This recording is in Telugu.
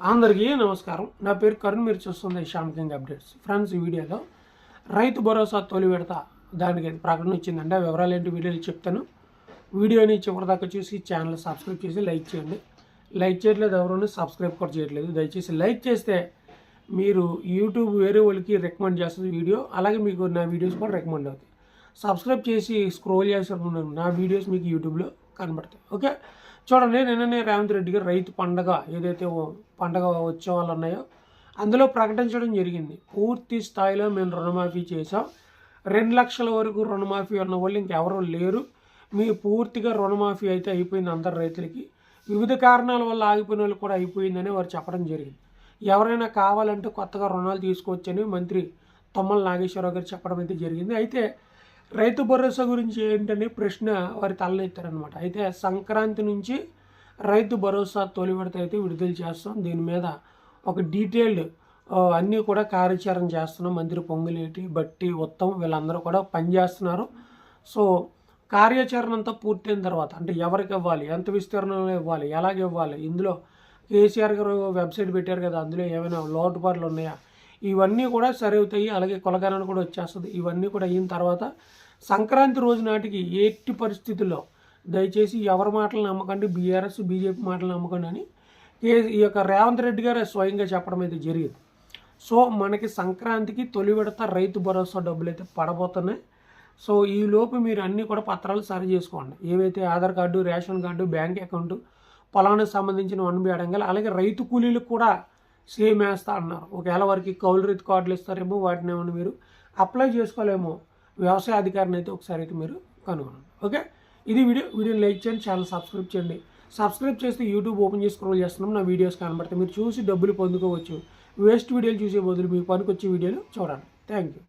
అందరికీ నమస్కారం. నా పేరు కరుణ్ మీరు చూస్తుంది శ్యామ్ కింగ్ అప్డేట్స్. ఫ్రెండ్స్ ఈ వీడియోలో రైతు భరోసా తొలి విడత దానికి ప్రకటన వచ్చిందంటే వివరాలు ఏంటి వీడియోలు చెప్తాను. వీడియోని చివరిదాకా చూసి ఛానల్ సబ్స్క్రైబ్ చేసి లైక్ చేయండి. లైక్ చేయట్లేదు ఎవరైనా సబ్స్క్రైబ్ కూడా చేయట్లేదు. దయచేసి లైక్ చేస్తే మీరు యూట్యూబ్ వేరే వాళ్ళకి రికమెండ్ చేస్తుంది వీడియో. అలాగే మీకు నా వీడియోస్ కూడా రికమెండ్ అవుతాయి. సబ్స్క్రైబ్ చేసి స్క్రోల్ చేసిన నా వీడియోస్ మీకు యూట్యూబ్లో కనబడతాయి. ఓకే? చూడండి నిన్ననే రేవంత్ రెడ్డి గారు రైతు పండగ ఏదైతే పండగ ఉత్సవాలు ఉన్నాయో అందులో ప్రకటించడం జరిగింది. పూర్తి స్థాయిలో మేము రుణమాఫీ చేసాం రెండు లక్షల వరకు రుణమాఫీ ఉన్న వాళ్ళు ఇంకెవరూ లేరు. మీ పూర్తిగా రుణమాఫీ అయితే అయిపోయింది అందరు రైతులకి. వివిధ కారణాల వల్ల ఆగిపోయిన వాళ్ళు కూడా అయిపోయిందని వారు చెప్పడం జరిగింది. ఎవరైనా కావాలంటే కొత్తగా రుణాలు తీసుకోవచ్చని మంత్రి తొమ్మల నాగేశ్వరరావు గారు చెప్పడం అయితే జరిగింది. అయితే రైతు భరోసా గురించి ఏంటనే ప్రశ్న వారి తలనెత్తారనమాట అయితే సంక్రాంతి నుంచి రైతు భరోసా తొలి విడత అయితే విడుదల చేస్తాం. దీని మీద ఒక డీటెయిల్డ్ అన్నీ కూడా కార్యాచరణ చేస్తున్నాం. మంత్రి పొంగులేటి బట్టి ఉత్తమ్ వీళ్ళందరూ కూడా పనిచేస్తున్నారు సో కార్యాచరణ అంతా పూర్తయిన తర్వాత అంటే ఎవరికి ఇవ్వాలి ఎంత విస్తీర్ణంలో ఇవ్వాలి ఎలాగ ఇవ్వాలి ఇందులో కేసీఆర్ గారు వెబ్సైట్ పెట్టారు కదా అందులో ఏమైనా లోటుపాట్లు ఉన్నాయా? ఇవన్నీ కూడా సరి అవుతాయి. అలాగే కులగణన కూడా వచ్చేస్తుంది. ఇవన్నీ కూడా అయిన తర్వాత సంక్రాంతి రోజు నాటికి ఎట్టి పరిస్థితుల్లో దయచేసి ఎవరి మాటలు నమ్మకండి బీఆర్ఎస్ బీజేపీ మాటలు నమ్మకండి అని ఈ యొక్క రేవంత్ రెడ్డి గారు స్వయంగా చెప్పడం అయితే జరిగింది. సో మనకి సంక్రాంతికి తొలి విడత రైతు భరోసా డబ్బులు అయితే పడబోతున్నాయి. సో ఈ లోపు మీరు అన్నీ కూడా పత్రాలు సరి చేసుకోండి. ఏవైతే Aadhaar card ration card bank account పొలానికి సంబంధించిన వన్ బి అలాగే రైతు కూలీలకు కూడా సేమ్ వేస్తా అన్నారు. ఒకవేళ వారికి కౌలు రైతు కార్డులు ఇస్తారేమో వాటిని ఏమైనా మీరు అప్లై చేసుకోలేమో. వ్యవసాయ అధికారిని అయితే ఒకసారి అయితే మీరు కనుగొనండి. ఓకే? ఇది వీడియో వీడియోని లైక్ చేయండి ఛానల్ సబ్స్క్రైబ్ చేయండి. సబ్స్క్రైబ్ చేస్తే యూట్యూబ్ ఓపెన్ చేసి స్క్రోల్ చేస్తున్నాం నా వీడియోస్ కనబడతాయి. మీరు చూసి డబ్బులు పొందుకోవచ్చు. వేస్ట్ వీడియోలు చూసే బదులు మీకు పనికొచ్చే వీడియోలు చూడండి. Thank you